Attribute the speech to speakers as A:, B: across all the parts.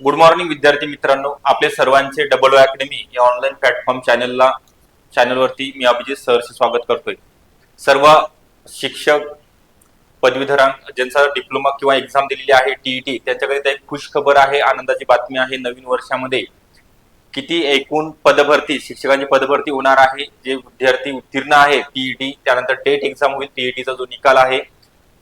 A: Good morning विद्यार्थी मित्रांनो. आपले सर्वांचे डबल ओ अकॅडमी या ऑनलाईन प्लॅटफॉर्म चॅनलला चॅनलवरती मी अभिजित सरचे स्वागत करतोय. सर्व शिक्षक पदवीधरां ज्यांचा डिप्लोमा किंवा एक्झाम दिलेली आहे टीईटी त्यांच्याकडे एक खुश खबर आहे आनंदाची बातमी आहे नवीन वर्षामध्ये. किती एकूण पदभरती शिक्षकांची पदभरती होणार आहे जे विद्यार्थी उत्तीर्ण आहे टीईटी त्यानंतर टेट एक्झाम होईल टीईटीचा जो निकाल आहे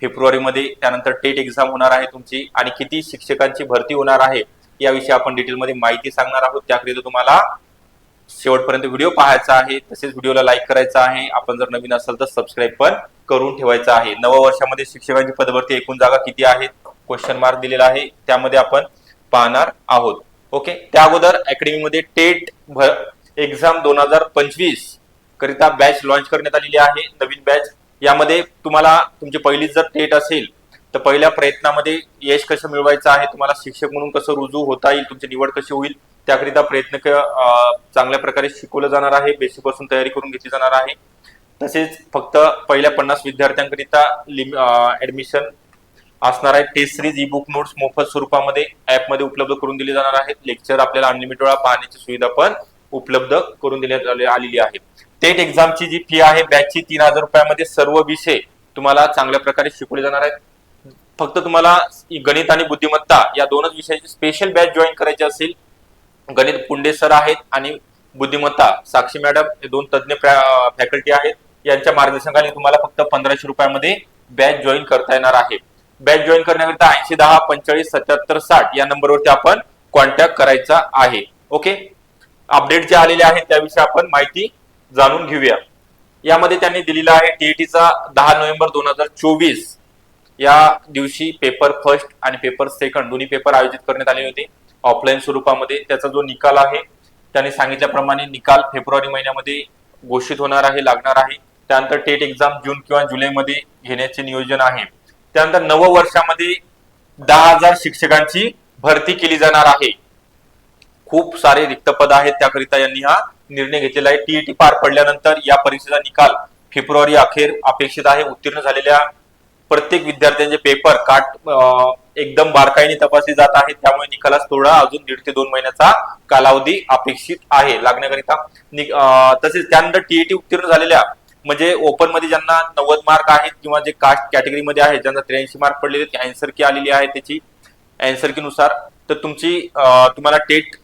A: फेब्रुवारीमध्ये त्यानंतर टेट एक्झाम होणार आहे तुमची आणि किती शिक्षकांची भरती होणार आहे याविषयी आपण डिटेलमध्ये माहिती सांगणार आहोत. त्याकरिता तुम्हाला शेवटपर्यंत व्हिडिओ पाहायचा आहे. तसेच व्हिडिओला लाईक करायचा आहे. आपण जर नवीन असाल तर सबस्क्राईब पण करून ठेवायचं आहे. नव वर्षामध्ये शिक्षकांची पदभरती एकूण जागा किती आहेत? क्वेश्चन मार्क दिलेला आहे. त्यामध्ये आपण पाहणार आहोत. ओके त्या अगोदर अकॅडमीमध्ये टेट एक्झाम दोन हजार पंचवीस करिता बॅच लॉन्च करण्यात आलेली आहे. नवीन बॅच यामध्ये तुम्हाला तुमची पहिलीच जर टेट असेल तर पहिल्या प्रयत्नामध्ये यश कसं मिळवायचं आहे तुम्हाला शिक्षक म्हणून कसं रुजू होता येईल तुमची निवड कशी होईल त्याकरिता प्रयत्न चांगल्या प्रकारे शिकवलं जाणार आहे बेसिकपासून तयारी करून घेतली जाणार आहे. तसेच फक्त पहिल्या पन्नास विद्यार्थ्यांकरिता ऍडमिशन असणार आहे. Test series e book notes मोफत स्वरूपामध्ये ऍपमध्ये उपलब्ध करून दिले जाणार आहेत. लेक्चर आपल्याला अनलिमिटेड वेळा पाहण्याची सुविधा पण उपलब्ध करून देण्यात आलेली आहे. टेट एक्झामची जी फी आहे बॅचची तीन हजार रुपयामध्ये सर्व विषय तुम्हाला चांगल्या प्रकारे शिकवले जाणार आहेत. फक्त तुम्हाला गणित आणि बुद्धिमत्ता या दोनच विषयाची स्पेशल बॅच जॉईन करायची असेल गणित पुंडे सर आहेत आणि बुद्धिमत्ता साक्षी मॅडम हे दोन तज्ज्ञ फॅकल्टी आहेत. यांच्या मार्गदर्शनाखाली तुम्हाला फक्त पंधराशे रुपयामध्ये बॅच जॉईन करता येणार आहे. बॅच जॉईन करण्याकरिता ऐंशी दहा पंचेचाळीस सत्याहत्तर साठ या नंबरवरती आपण कॉन्टॅक्ट करायचा आहे. ओके अपडेट जे आलेले आहेत त्याविषयी आपण माहिती जाणून घेऊया. यामध्ये त्यांनी दिलेला आहे टीईटीचा दहा नोव्हेंबर दोन हजार चोवीस. या दिवशी पेपर फर्स्ट आणि पेपर सेकंड दोन्ही पेपर आयोजित करण्यात आले होते. ऑफलाईन स्वरूपामध्ये त्याचा जो निकाल आहे त्यांनी सांगितल्याप्रमाणे निकाल फेब्रुवारी महिन्यामध्ये घोषित होणार आहे लागणार आहे. त्यानंतर टेट एक्झाम जून किंवा जुलैमध्ये घेण्याचे नियोजन आहे. त्यानंतर नव वर्षामध्ये दहा हजार शिक्षकांची भरती केली जाणार आहे. खूप सारे रिक्त पद आहेत त्याकरिता यांनी हा निर्णय घेतलेला आहे. टीईटी पार पडल्यानंतर या परीक्षेचा निकाल फेब्रुवारी अखेर अपेक्षित आहे. उत्तीर्ण झालेल्या प्रत्येक विद्यार्थ्यांचे पेपर काट एकदम बारकाईने तपासले जात आहेत. त्यामुळे निकालास थोडा अजून दीड ते दोन महिन्याचा कालावधी अपेक्षित आहे लागण्याकरिता. नि- तसेच त्यानंतर टीईटी उत्तीर्ण झालेल्या म्हणजे ओपनमध्ये ज्यांना नव्वद मार्क आहेत किंवा जे कास्ट कॅटेगरीमध्ये आहेत ज्यांना त्र्याऐंशी मार्क पडलेले ते अँसर की आलेली आहे त्याची अँसर कीनुसार तर तुमची तुम्हाला टेट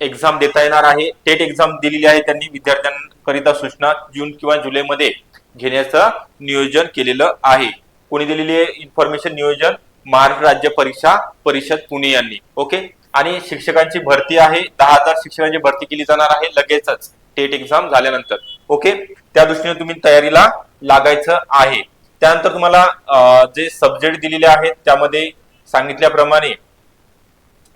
A: एक्झाम देता येणार आहे. टेट एक्झाम दिलेली आहे त्यांनी विद्यार्थ्यांकरिता सूचना जून किंवा जुलैमध्ये घेण्याचं नियोजन केलेलं आहे. कोणी दिलेली आहे इन्फॉर्मेशन नियोजन महाराष्ट्र राज्य परीक्षा परिषद पुणे यांनी. ओके आणि शिक्षकांची भरती आहे दहा हजार शिक्षकांची भरती केली जाणार आहे लगेचच. टेट एक्झाम झाल्यानंतर. ओके त्या दृष्टीने तुम्ही तयारीला लागायचं आहे. त्यानंतर तुम्हाला जे सब्जेक्ट दिलेले आहेत त्यामध्ये सांगितल्याप्रमाणे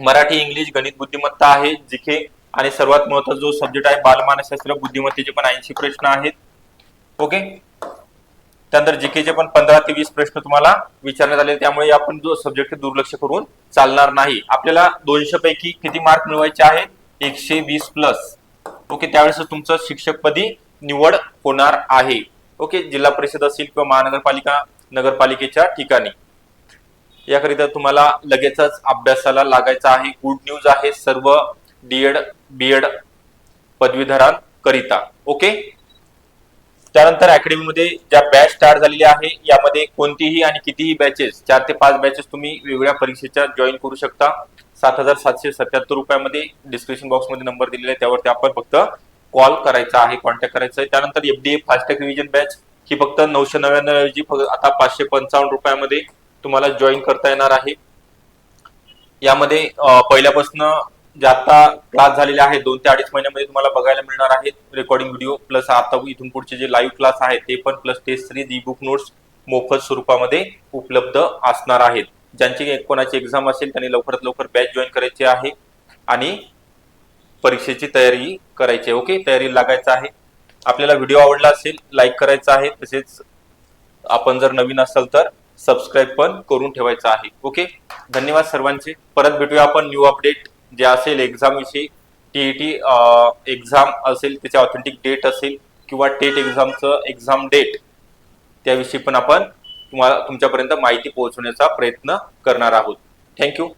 A: मराठी इंग्लिश गणित बुद्धिमत्ता आहे जिखे आणि सर्वात महत्त्वाचा जो सब्जेक्ट आहे बालमानसशास्त्र बुद्धिमत्तेचे पण ऐंशी प्रश्न आहेत. ओके त्यानंतर जीकेचे पण पंधरा ते वीस प्रश्न तुम्हाला विचारण्यात आले त्यामुळे आपण जो सब्जेक्ट दुर्लक्ष करून चालणार नाही. आपल्याला दोनशे पैकी किती मार्क मिळवायचे आहेत? एकशे वीस प्लस ओके त्यावेळेस तुमचं शिक्षकपदी निवड होणार आहे. ओके जिल्हा परिषद असेल किंवा महानगरपालिका नगरपालिकेच्या ठिकाणी. याकरिता तुम्हाला लगेचच अभ्यासाला लागायचं आहे. गुड न्यूज आहे सर्व डीएड बीएड पदवीधरांकरिता. ओके त्यानंतर अकॅडमीमध्ये ज्या बॅच स्टार्ट झालेल्या आहे यामध्ये कोणतीही आणि कितीही बॅचेस चार ते पाच बॅचेस तुम्ही वेगवेगळ्या परीक्षेच्या जॉईन करू शकता. सात हजार सातशे सत्याहत्तर रुपयामध्ये डिस्क्रिप्शन बॉक्समध्ये नंबर दिलेला आहे. त्यावरती आपण फक्त कॉल करायचा आहे कॉन्टॅक्ट करायचा आहे. त्यानंतर FDA fast track revision batch ही फक्त नऊशे नव्याण्णव ऐवजी आता पाचशे पंचावन्न रुपयामध्ये तुम्हाला जॉईन करता येणार आहे. यामध्ये पहिल्यापासून जे आता क्लास झालेले आहेत दोन ते अडीच महिन्यामध्ये तुम्हाला बघायला मिळणार आहेत रेकॉर्डिंग व्हिडिओ प्लस आता इथून पुढचे जे लाईव्ह क्लास आहेत ते पण plus test series e book notes मोफत स्वरूपामध्ये उपलब्ध असणार आहेत. ज्यांची कोणाची एक्झाम असेल त्यांनी लवकरात लवकर बॅच जॉईन करायची आहे आणि परीक्षेची तयारी करायची आहे. ओके तयारी लागायचं आहे. आपल्याला व्हिडिओ आवडला असेल लाईक करायचा आहे. तसेच आपण जर नवीन असाल तर सबस्क्राईब पण करून ठेवायचं आहे. ओके धन्यवाद सर्वांचे. परत भेटूया आपण न्यू अपडेट जे असेल एक्झामविषयी टी ई टीईटी एक्झाम असेल त्याचे ऑथेंटिक डेट असेल किंवा टेट एक्झामचं एक्झाम डेट त्याविषयी पण आपण तुम्हाला तुमच्यापर्यंत माहिती पोहोचवण्याचा प्रयत्न करणार आहोत. थँक्यू